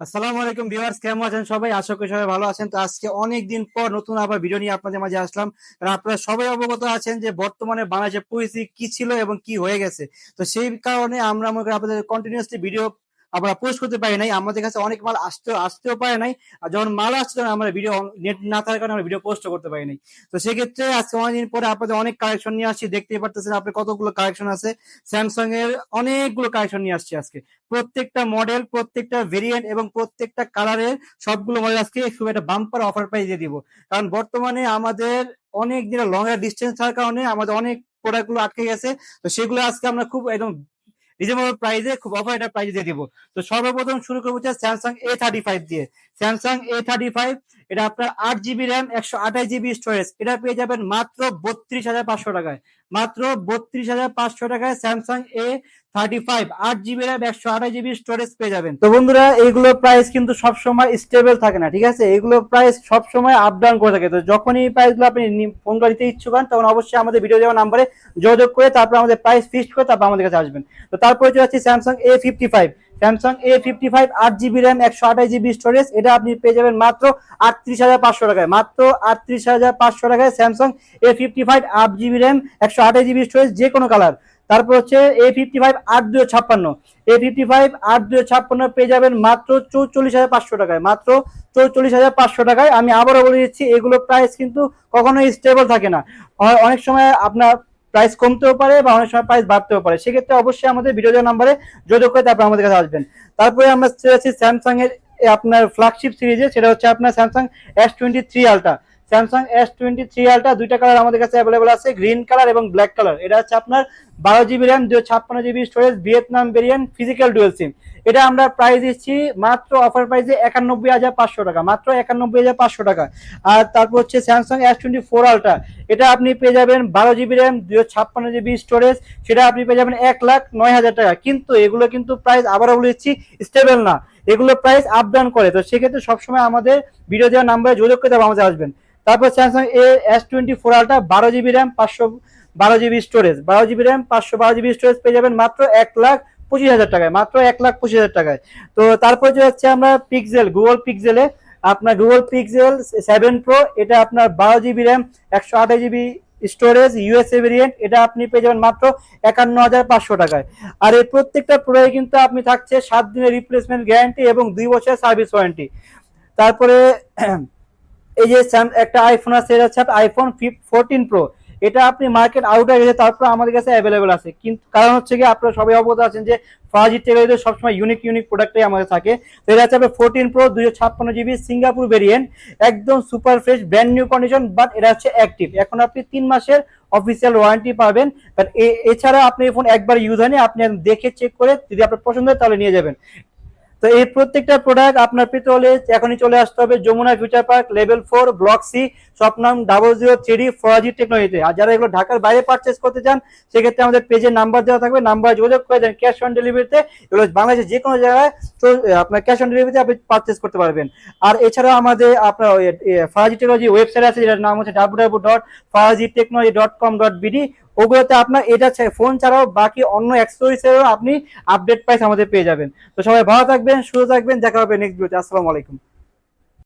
আসসালামু আলাইকুম ভিউয়ার্স, কেমন আছেন সবাই? আশা করি সবাই ভালো আছেন। তো আজকে অনেক দিন পর নতুন আবার ভিডিও নিয়ে আপনাদের মাঝে আসলাম। আর আপনারা সবাই অবগত আছেন যে বর্তমানে বাংলাদেশের পরিস্থিতি কি ছিল এবং কি হয়ে গেছে। তো সেই কারণে আমরা মনে করি আপনাদের কন্টিনিউসলি ভিডিও আমরা পোস্ট করতে পারি নাই, আমাদের কাছে অনেক মাল আসতে, আসতেও পারে নাই, আর যখন মাল আসছে তখন আমরা ভিডিও নেট না থাকার কারণে আমরা ভিডিও পোস্ট করতে পারি নাই। তো সেক্ষেত্রে আজকে অনেকদিন পরে আপনাদের অনেক কালেকশন নিয়ে আসছি, দেখতেই পারতেছেন আপনি কতগুলো কালেকশন আছে। স্যামসাং এর অনেকগুলো কালেকশন নিয়ে আসছি আজকে। প্রত্যেকটা মডেল প্রত্যেকটা ভেরিয়েন্ট এবং প্রত্যেকটা কালারের সবগুলো মডেল আজকে খুব একটা বাম্পার অফার প্রাইস দিয়ে দিব। কারণ বর্তমানে আমাদের অনেক দিনের লং ডিস্টেন্স থাকার কারণে আমাদের অনেক প্রোডাক্টগুলো আটকে গেছে। তো সেগুলো আজকে আমরা খুব একদম রিজনেবল প্রাইসে খুব অফার এটা প্রাইস দিয়ে দিব। তো সর্বপ্রথম শুরু করব হচ্ছে স্যামসাং এ থার্টি ফাইভ দিয়ে। স্যামসাং এ থার্টি ফাইভ এটা আপনার আট জিবি র্যাম একশো আঠাশ জিবি স্টোরেজ এটা পেয়ে যাবেন মাত্র বত্রিশ হাজার পাঁচশো টাকায়। মাত্র বত্রিশ হাজার পাঁচশো টাকায় স্যামসাং এ থার্টি ফাইভ আট জিবি র্যাম একশো আঠাশ জিবি স্টোরেজ পেয়ে যাবেন। তো বন্ধুরা, এইগুলো প্রাইস কিন্তু সবসময় স্টেবল থাকে না, ঠিক আছে? এগুলো প্রাইস সবসময় আপ ডাউন করে থাকে। তো যখনই প্রাইসগুলো আপনি ফোন নিতে ইচ্ছুক হন, তখন অবশ্যই আমাদের ভিডিও দেওয়া নাম্বারে যোগাযোগ করে তারপর আমাদের প্রাইস ফিক্সড করে তারপর আমাদের কাছে আসবেন। তো তারপরে চলে যাচ্ছি Samsung A fifty five Samsung A fifty five আট জিবি র্যাম একশো আঠাশ জিবি স্টোরেজ এটা আপনি পেয়ে যাবেন মাত্র আটত্রিশ হাজার পাঁচশো টাকায়। মাত্র আটত্রিশ হাজার পাঁচশো টাকায় স্যামসাং এ ফিফটি ফাইভ আট জিবি র্যাম একশো আঠাশ জিবি স্টোরেজ যে কোনো কালার তারপর হচ্ছে এ ফিফটি ফাইভ আট দুই ছাপ্পান্ন। এ ফিফটি ফাইভ আট দুই ছাপ্পান্ন পেয়ে যাবেন মাত্র চৌচল্লিশ হাজার পাঁচশো টাকায়। মাত্র চৌচল্লিশ হাজার পাঁচশো টাকায়। আমি আবারও বলে দিচ্ছি, এগুলো প্রাইস কিন্তু কখনোই স্টেবল থাকে না। অনেক সময় আপনার প্রাইস কমতেও পারে বা অনেক সময় প্রাইস বাড়তেও পারে। সেক্ষেত্রে অবশ্যই আমাদের ভিডিও নাম্বারে যোগাযোগ করে তারপর আমাদের কাছে আসবেন। তারপরে আমরা চলে যাচ্ছি স্যামসাং এর আপনার ফ্ল্যাগশিপ সিরিজে সেটা হচ্ছে আপনার Samsung S twenty three ultra Samsung S twenty three ultra দুইটা কালার আমাদের কাছে অ্যাভেলেবল আছে গ্রিন কালার এবং ব্ল্যাক কালার এটা হচ্ছে আপনার বারো জিবি র্যাম দুশো ছাপ্পান্ন GB storage Vietnam variant physical dual SIM এটা আমরা প্রাইস দিচ্ছি মাত্র অফার প্রাইসে একানব্বই হাজার পাঁচশো টাকা, মাত্র একানব্বই হাজার পাঁচশো টাকা। আর তারপর হচ্ছে Samsung S twenty four ultra এটা আপনি পেয়ে যাবেন বারো জিবি র্যাম দুশো ছাপ্পান্ন জিবি স্টোরেজ সেটা আপনি পেয়ে যাবেন এক লাখ নয় হাজার টাকা। কিন্তু এগুলো কিন্তু প্রাইস আবারও দিচ্ছি স্টেবল না। এগুলো প্রাইস আপ ডাউন করে। তো সেক্ষেত্রে সবসময় আমাদের ভিডিও দেওয়ার নাম্বারে যোগাযোগ করে আমাদের আসবেন। তারপর Samsung A S twenty four ultra বারো জিবি র্যাম পাঁচশো, বারো জিবি স্টোরেজ বারো জিবি র্যাম পাঁচশো, বারো জিবি স্টোরেজ পেয়ে যাবেন মাত্র এক লাখ পঁচিশ হাজার টাকায়, মাত্র এক লাখ পঁচিশ হাজার টাকায়। তো তারপর যে হচ্ছে আমরা পিক্সেল গুগল পিক্সেলে আপনার গুগল পিক্সেল সেভেন প্রো এটা আপনার বারো জিবি র্যাম একশো আঠাশ জিবি স্টোরেজ ইউএসএ ভেরিয়েন্ট এটা আপনি পেয়ে যাবেন মাত্র একান্ন হাজার পাঁচশো টাকায়। আর এই প্রত্যেকটা প্রোডাক্ট কিন্তু আপনি থাকছে সাত দিনের রিপ্লেসমেন্ট গ্যারান্টি এবং দুই বছরের সার্ভিস ওয়ারেন্টি তারপরে, এই যে একটা আইফোন আছে, এটা হচ্ছে আইফোন ফোরটিন প্রো এটা আপনি মার্কেট আউটে গেছে, তারপর আমাদের কাছে অ্যাভেলেবেল আছে। কিন্তু কারণ হচ্ছে কি আপনারা সবাই অবগত আছেন যে ফাজি টেবিলের সবসময় ইউনিক ইউনিক প্রোডাক্টই আমাদের থাকে। তো এটা হচ্ছে আপনার ফোরটিন প্রো দুশো ছাপ্পান্ন জিবি সিঙ্গাপুর ভেরিয়েন্ট একদম super fresh brand new condition but এটা হচ্ছে অ্যাক্টিভ এখন আপনি তিন মাসের অফিসিয়াল ওয়ারেন্টি পাবেন। বাট এছাড়া আপনি ফোন একবার ইউজ হয়নি, আপনি দেখে চেক করে যদি আপনার পছন্দ হয় তাহলে নিয়ে যাবেন। তো এই প্রত্যেকটা প্রোডাক্ট আপনার পেতে হলে এখনই চলে আসতে হবে Jamuna future park level four block C স্বপ্নাম double zero three Faraji টেকনোলজিতে আর যারা এগুলো ঢাকার বাইরে পারচেস করতে চান, সেক্ষেত্রে আমাদের পেজে নাম্বার দেওয়া থাকবে নাম্বার যোগাযোগ করে দেন ক্যাশ অন ডেলিভারিতে এগুলো বাংলাদেশের যে কোনো জায়গায় আপনার ক্যাশ অন ডেলিভারিতে আপনি পারচেস করতে পারবেন। আর এছাড়াও আমাদের আপনার ফরাজি টেকনোলজি ওয়েবসাইট আছে, যেটার নাম হচ্ছে W W dot Faraji technology dot com dot BD ওগুলোতে আপনার এটা ফোন ছাড়াও বাকি অন্য অ্যাক্সেসরিজেরও আপনি আপডেট প্রাইস আমাদের পেয়ে যাবেন। তো সবাই ভালো থাকবেন, সুস্থ থাকবেন, দেখা হবে নেক্সট ভিডিওতে আসসালামু আলাইকুম।